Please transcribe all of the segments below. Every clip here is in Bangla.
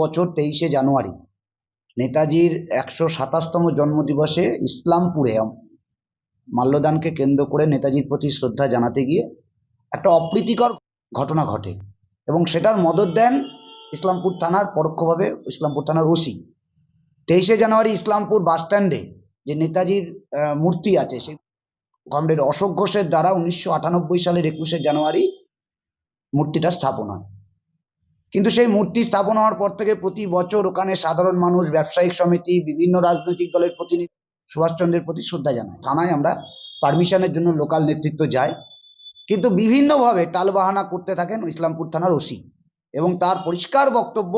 বছর তেইশে জানুয়ারি। নেতাজির একশো সাতাশতম জন্মদিবসে ইসলামপুরে মাল্যদানকে কেন্দ্র করে নেতাজির প্রতি শ্রদ্ধা জানাতে গিয়ে একটা অপ্রীতিকর ঘটনা ঘটে এবং সেটার মদত দেন ইসলামপুর থানার পরোক্ষভাবে ইসলামপুর থানার ওসি। তেইশে জানুয়ারি ইসলামপুর বাসস্ট্যান্ডে যে নেতাজির মূর্তি আছে সেই কমরেড অশোক ঘোষের দ্বারা উনিশশো আটানব্বই সালের একুশে জানুয়ারি মূর্তিটা স্থাপন হয়। কিন্তু সেই মূর্তি স্থাপন হওয়ার পর থেকে প্রতি বছর ওখানে সাধারণ মানুষ, ব্যবসায়িক সমিতি, বিভিন্ন রাজনৈতিক দলের প্রতিনিধি, সুভাষচন্দ্রের প্রতি শ্রদ্ধা জানায়। থানায় আমরা পারমিশনের জন্য লোকাল নেতৃত্ব যায় কিন্তু বিভিন্নভাবে টালবাহানা করতে থাকেন ইসলামপুর থানার ওসি। এবং তার পরিষ্কার বক্তব্য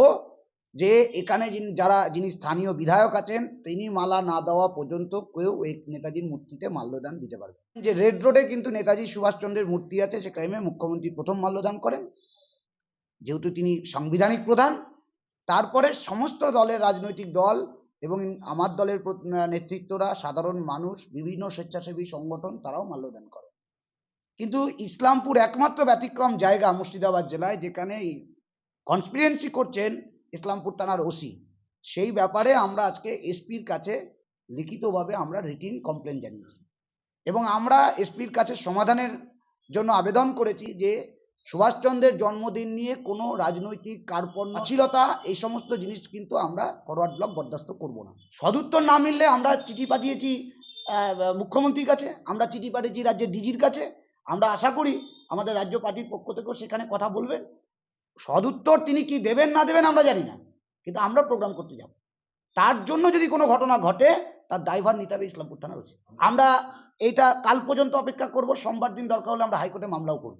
যে এখানে যিনি যারা যিনি স্থানীয় বিধায়ক আছেন, তিনি মালা না দেওয়া পর্যন্ত কেউ এই নেতাজির মূর্তিতে মাল্যদান দিতে পারবে যে রেড রোডে কিন্তু নেতাজি সুভাষচন্দ্রের মূর্তি আছে সেখানে মুখ্যমন্ত্রী প্রথম মাল্যদান করেন। যেহেতু তিনি সাংবিধানিক প্রধান, তারপরে সমস্ত দলের রাজনৈতিক দল এবং আমার দলের নেতৃত্বরা সাধারণ মানুষ, বিভিন্ন স্বেচ্ছাসেবী সংগঠন, তারাও মাল্যদান করে। কিন্তু ইসলামপুর একমাত্র ব্যতিক্রম জায়গা মুর্শিদাবাদ জেলায়, যেখানে কনস্পিরেন্সি করছেন ইসলামপুর থানার ওসি সেই ব্যাপারে আমরা আজকে এসপির কাছে লিখিতভাবে আমরা রিটিন কমপ্লেন জানিয়েছি। এবং আমরা এসপির কাছে সমাধানের জন্য আবেদন করেছি যে সুভাষচন্দ্রের জন্মদিন নিয়ে কোনো রাজনৈতিক কার্পণ্যশীলতা এই সমস্ত জিনিস কিন্তু আমরা ফরওয়ার্ড ব্লক বরদাস্ত করব না। সদুত্তর না মিললে আমরা চিঠি পাঠিয়েছি মুখ্যমন্ত্রীর কাছে, আমরা চিঠি পাঠিয়েছি রাজ্যের ডিজির কাছে, আমরা আশা করি আমাদের রাজ্য পার্টির পক্ষ থেকেও সেখানে কথা বলবেন সদুত্তর তিনি কি দেবেন না দেবেন আমরা জানি না, কিন্তু আমরা প্রোগ্রাম করতে যাব। তার জন্য যদি কোনো ঘটনা ঘটে, তার দায়ভার নিতে হবে ইসলামপুর থানার ওসি। আমরা এইটা কাল পর্যন্ত অপেক্ষা করব, সোমবার দিন দরকার হলে আমরা হাইকোর্টে মামলাও করব।